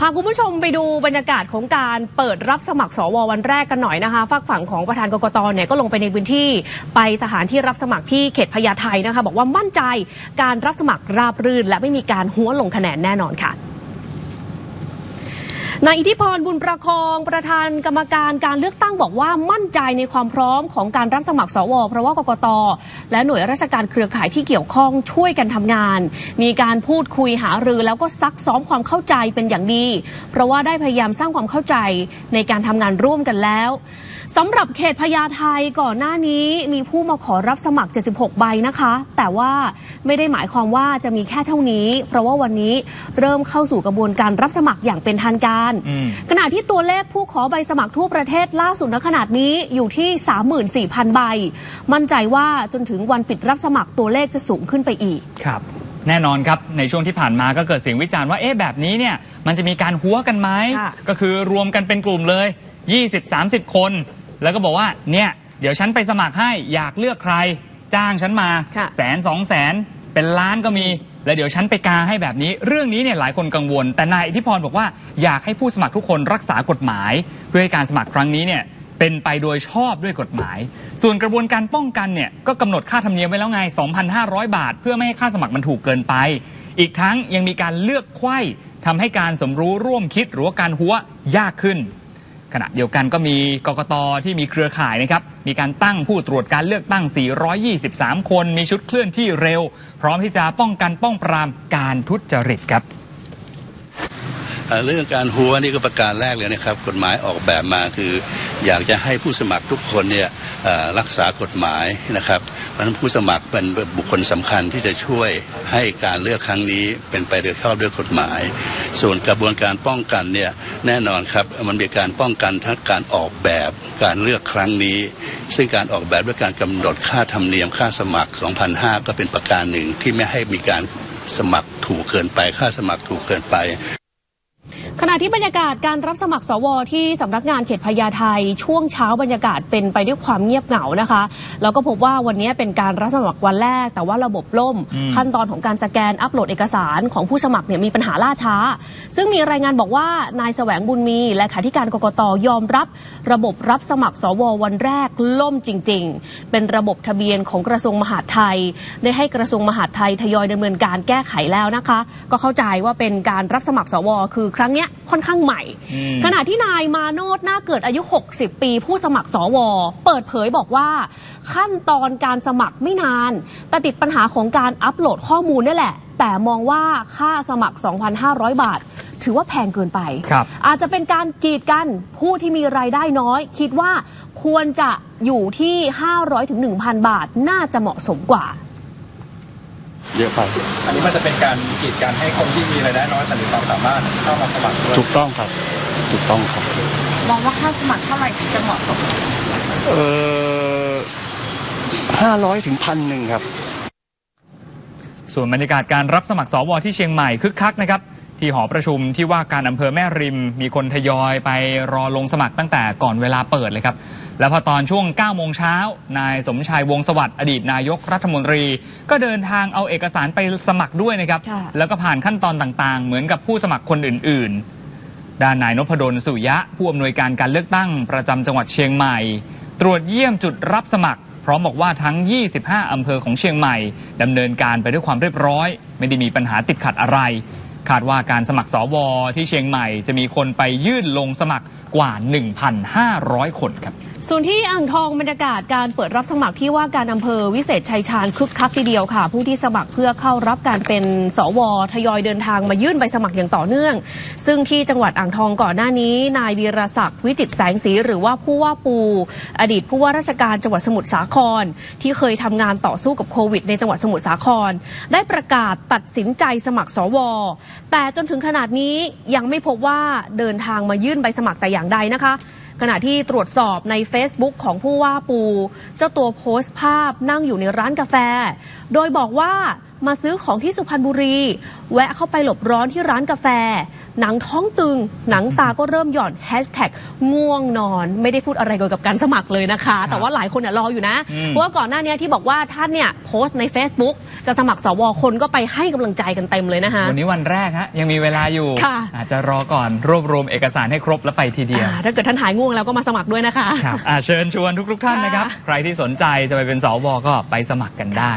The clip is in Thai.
พาคุณผู้ชมไปดูบรรยากาศของการเปิดรับสมัครสววันแรกกันหน่อยนะคะฝากฝั่งของประธานกกตเนี่ยก็ลงไปในพื้นที่ไปสถานที่รับสมัครที่เขตพญาไทนะคะบอกว่ามั่นใจการรับสมัครราบรื่น และไม่มีการหัวลงคะแนนแน่นอนค่ะ นายอิทธิพรบุญประคองประธานกรรมการการเลือกตั้งบอกว่ามั่นใจในความพร้อมของการรับสมัครสว เพราะว่ากกต และหน่วยราชการเครือข่ายที่เกี่ยวข้องช่วยกันทำงาน มีการพูดคุยหารือแล้วก็ซักซ้อมความเข้าใจเป็นอย่างดี เพราะว่าได้พยายามสร้างความเข้าใจในการทำงานร่วมกันแล้ว สำหรับเขตพญาไทก่อนหน้านี้มีผู้มาขอรับสมัคร 76 ใบนะคะ แต่ว่าไม่ได้หมายความว่าจะมีแค่เท่านี้ เพราะว่าวันนี้เริ่มเข้าสู่กระบวนการรับสมัครอย่างเป็นทางการอืมขณะที่ตัวเลขผู้ขอใบสมัครทั่วประเทศล่าสุดณขนาดนี้อยู่ที่ 34,000 ใบ มั่นใจว่าจนถึงวันปิดรับสมัครตัวเลขจะสูงขึ้นไปอีกครับแน่นอนครับ ในช่วงที่ผ่านมาก็เกิดเสียงวิจารณ์ว่าเอ๊ะแบบนี้เนี่ยมันจะมีการหัวกันไหมค่ะก็คือรวมกันเป็นกลุ่มเลย 20-30 คน แล้วก็บอกว่าเนี่ยเดี๋ยวฉันไปสมัครให้อยากเลือกใคร จ้างฉันมาค่ะแสนสองแสนเป็นล้านก็มี แล้วเดี๋ยวฉันไปกาให้แบบนี้ เรื่องนี้เนี่ยหลายคนกังวล แต่นายอิทธิพรบอกว่าอยากให้ผู้สมัครทุกคนรักษากฎหมาย เพื่อให้การสมัครครั้งนี้เนี่ยเป็นไปโดยชอบด้วยกฎหมาย ส่วนกระบวนการป้องกันเนี่ยก็กำหนดค่าธรรมเนียมไว้แล้วไง 2,500 บาท เพื่อไม่ให้ค่าสมัครมันถูกเกินไป อีกทั้งยังมีการเลือกไขว้ทำให้การสมรู้ร่วมคิดหรือว่าการหัวยากขึ้น ขณะเดียวกันก็มีกกตที่มีเครือข่ายนะครับ มีการตั้งผู้ตรวจการเลือกตั้ง 423 คน มีชุดเคลื่อนที่เร็ว พร้อมที่จะป้องกันป้องปรามการทุจริตครับเรื่องการหัวนี่ก็ประการแรกเลยนะครับ กฎหมายออกแบบมาคือ อยากจะให้ผู้สมัครทุกคนเนี่ยรักษากฎหมายนะครับเพราะนั้นผู้สมัครเป็นบุคคลสำคัญที่จะช่วยให้การเลือกครั้งนี้เป็นไปโดยชอบด้วยกฎหมาย ส่วนกระบวนการป้องกันเนี่ยแน่นอนครับมันมีการป้องกันทั้งการออกแบบการเลือกครั้งนี้ ซึ่งการออกแบบด้วยการกำหนดค่าธรรมเนียมค่าสมัคร 2,005 ก็เป็นประการหนึ่งที่ไม่ให้มีการสมัครถูกเกินไปค่าสมัครถูกเกินไป ขณะที่บรรยากาศการรับสมัครสวที่สำนักงานเขตพญาไทช่วงเช้าบรรยากาศเป็นไปด้วยความเงียบเหงานะคะ แล้วก็พบว่าวันนี้เป็นการรับสมัครวันแรก แต่ว่าระบบล่มอืมขั้นตอนของการสแกนอัปโหลดเอกสารของผู้สมัครเนี่ยมีปัญหาล่าช้า ซึ่งมีรายงานบอกว่านายแสวงบุญมีและขาธิการกกตยอมรับ ระบบรับสมัครสววันแรกล่มจริง ๆ เป็นระบบทะเบียนของกระทรวงมหาดไทย ได้ให้กระทรวงมหาดไทยทยอยดำเนินการแก้ไขแล้วนะคะ ก็เข้าใจว่าเป็นการรับสมัครสว คือครั้งเนี้ยค่อนข้างใหม่อืมขณะที่นายมาโนดหน้าเกิดอายุ 60 ปี ผู้สมัครสว เปิดเผยบอกว่า ขั้นตอนการสมัครไม่นาน แต่ติดปัญหาของการอัปโหลดข้อมูลนี่แหละ แต่มองว่าค่าสมัคร 2,500 บาท ถือว่าแพงเกินไปครับอาจจะเป็นการกีดกันผู้ที่มีรายได้น้อย คิดว่าควรจะอยู่ที่ 500ถึง1,000 บาทน่าจะเหมาะสมกว่า เยอะไป อันนี้มันจะเป็นการกีดกันให้คนที่มีรายได้น้อยแต่มีความสามารถเข้ามาสมัครด้วยถูกต้องครับ ถูกต้องครับ มองว่าค่าสมัครเท่าไหร่ถึงจะเหมาะสม เออห้าร้อยถึงพันหนึ่งครับ ส่วนบรรยากาศการรับสมัครสวที่เชียงใหม่คึกคักนะครับ ที่หอประชุมที่ว่าการอำเภอแม่ริม มีคนทยอยไปรอลงสมัครตั้งแต่ก่อนเวลาเปิดเลยครับ แล้วพอตอนช่วง 9 โมงเช้า นายสมชายวงศ์สวัสดิ์อดีตนายกรัฐมนตรี ก็เดินทางเอาเอกสารไปสมัครด้วยนะครับค่ะแล้วก็ผ่านขั้นตอนต่างๆ เหมือนกับผู้สมัครคนอื่นๆ ด้านนายนพดลสุยะ ผู้อำนวยการการเลือกตั้งประจำจังหวัดเชียงใหม่ ตรวจเยี่ยมจุดรับสมัครพร้อมบอกว่าทั้ง 25 อำเภอของเชียงใหม่ดำเนินการไปด้วยความเรียบร้อย ไม่ได้มีปัญหาติดขัดอะไร คาดว่าการสมัครสวที่เชียงใหม่ จะมีคนไปยื่นลงสมัครกว่า 1,500 คนครับ ส่วนที่อ่างทองบรรยากาศการเปิดรับสมัครที่ว่าการอำเภอวิเศษชัยชาญคึกคักทีเดียวค่ะ ผู้ที่สมัครเพื่อเข้ารับการเป็นสวทยอยเดินทางมายื่นใบสมัครอย่างต่อเนื่อง ซึ่งที่จังหวัดอ่างทองก่อนหน้านี้ นายวีรศักดิ์วิจิตแสงสีหรือว่าผู้ว่าปู อดีตผู้ว่าราชการจังหวัดสมุทรสาคร ที่เคยทำงานต่อสู้กับโควิดในจังหวัดสมุทรสาคร ได้ประกาศตัดสินใจสมัครสว แต่จนถึงขนาดนี้ยังไม่พบว่าเดินทางมายื่นใบสมัครแต่อย่างใดนะคะ ขณะที่ตรวจสอบใน Facebook ของผู้ว่าปู เจ้าตัวโพสต์ภาพนั่งอยู่ในร้านกาแฟ โดยบอกว่ามาซื้อของที่สุพรรณบุรี แวะเข้าไปหลบร้อนที่ร้านกาแฟ หนังท้องตึง หนังตาก็เริ่มหย่อนแฮชแท็กง่วงนอน ไม่ได้พูดอะไรเกี่ยวกับการสมัครเลยนะคะ แต่ว่าหลายคนเนี่ยรออยู่นะอืมเพราะว่าก่อนหน้านี้ที่บอกว่าท่านเนี่ยโพสต์ใน Facebook จะสมัครสวคนก็ไปให้กำลังใจกันเต็มเลยนะคะ วันนี้วันแรกฮะยังมีเวลาอยู่ ค่ะ อาจจะรอก่อนรวบรวมเอกสารให้ครบแล้วไปทีเดียว อ่าถ้าเกิดท่านหายง่วงแล้วก็มาสมัครด้วยนะคะ ครับอะเชิญชวนทุกๆท่านนะครับ ค่ะ ใครที่สนใจจะไปเป็นสวก็ไปสมัครกันได้